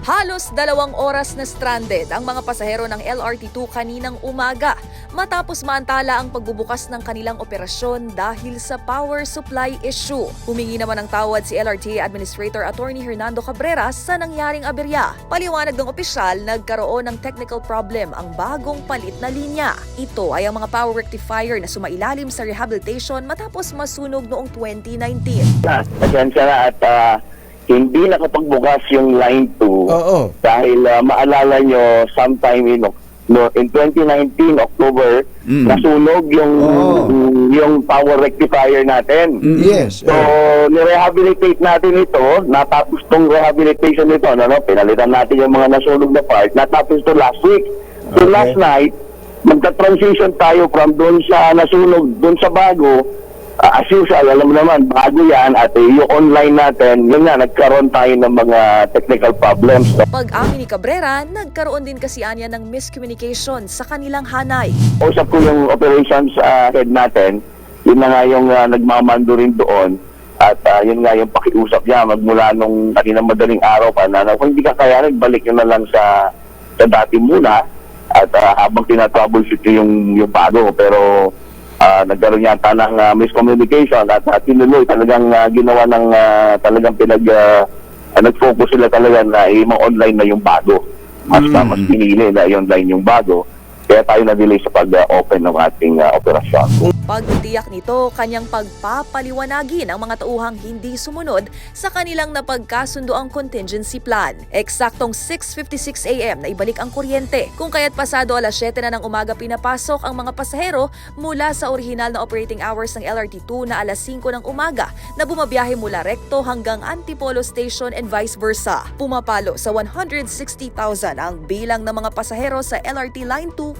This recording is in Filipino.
Halos dalawang oras na stranded ang mga pasahero ng LRT2 kaninang umaga matapos maantala ang pagbubukas ng kanilang operasyon dahil sa power supply issue. Humingi naman ng tawad si LRT Administrator Attorney Hernando Cabrera sa nangyaring aberya. Paliwanag ng opisyal, nagkaroon ng technical problem ang bagong palit na linya. Ito ay ang mga power rectifier na sumailalim sa rehabilitation matapos masunog noong 2019. na, pasensya na at ah, hindi nakapagbukas yung line 2 Oo. dahil ah, maalala nyo sometime in no, in 2019 October Mm. nasunog yung Oo. yung power rectifier natin. Yes. So, oh. nirehabilitate natin ito. Natapos tong rehabilitation nito. Ano, no? Pinalitan natin yung mga nasunog na part. Natapos ito last week. So, Okay. last night, magta-transition tayo from doon sa nasunog, doon sa bago. Uh, as usual, alam naman, bago yan. At eh, yung online natin, yun nga, nagkaroon tayo ng mga technical problems. No? Pag-amin ni Cabrera, nagkaroon din kasi anya ng miscommunication sa kanilang hanay. Usap ko yung operations uh, head natin. Yun na nga yung uh, nagmamando rin doon. At uh, yun nga yung pakiusap niya magmula nung kanina madaling araw pa na, kung hindi ka kaya balik nyo na lang sa, sa dati muna. At uh, habang tinatroubleshoot nyo yung, yung bago. Pero uh, nagkaroon yata ng uh, miscommunication at uh, tinuloy talagang uh, ginawa ng uh, talagang pinag uh, uh, nag-focus sila talaga na i- online na yung bago. Mas Mm. mas pinili na i-online yung bago. Kaya tayo na-delay sa pag-open ng ating uh, operasyon. Pagtiyak nito, kanyang pagpapaliwanagin ang mga tauhang hindi sumunod sa kanilang napagkasundoang contingency plan. Eksaktong 6.56 a.m. na ibalik ang kuryente, kung kaya't pasado alas 7 na ng umaga pinapasok ang mga pasahero mula sa orihinal na operating hours ng LRT2 na alas 5 ng umaga na bumabiyahe mula Recto hanggang Antipolo Station and vice versa. Pumapalo sa 160,000 ang bilang ng mga pasahero sa LRT Line 2